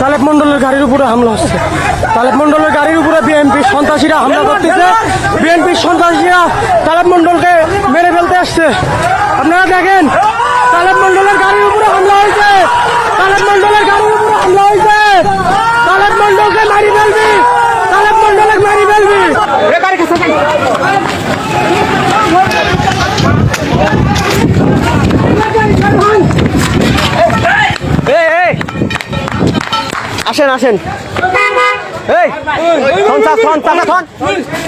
তালেব মন্ডলের গাড়ির উপরে হামলা হচ্ছে। তালেব মন্ডলের গাড়ির উপরে বিএনপি সন্ত্রাসীরা হামলা করতেছে। বিএনপি সন্ত্রাসীরা তালেব মন্ডলকে মেরে ফেলতে আসছে। আপনারা দেখেন, তালেব মন্ডলের গাড়ির উপরে হামলা হয়েছে তালেব মন্ডলের গাড়ির উপরে হামলা হয়েছে তালেব মন্ডলকে মারি ফেলবি তালেব মন্ডলকে মারি ফেলবি আসেন আসেন। এই চা থন চাচা থন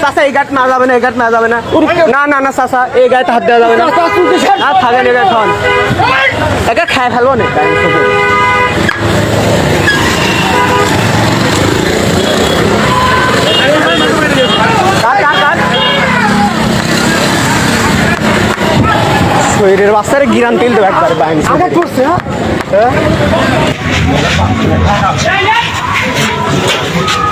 চাচা এই গাট না যাবে না এই গাট না যাবে না। না না না চাচা এই গাড়িতে হাত দেওয়া যাবে না। না থাকেন এই থন একে খাই ফেলব না। শরীরের বাচ্চারে গিরান তেল দেবো একবার বাহিনী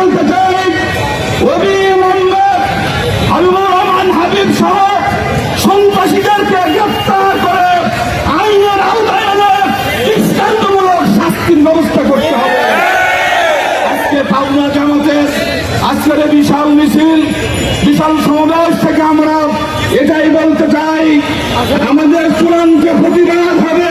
বলতে চাই রহমান হাবিব সহ সন্ত্রাসীদেরকে গ্রেফতার করে আইনের আওতায় এনে দৃষ্টান্তমূলক শাস্তির ব্যবস্থা করতে হবে। আজকে পাবনা আজকের বিশাল মিছিল বিশাল সমাবেশ থেকে আমরা এটাই বলতে চাই আমাদের চূড়ান্ত প্রতিবাদ হবে।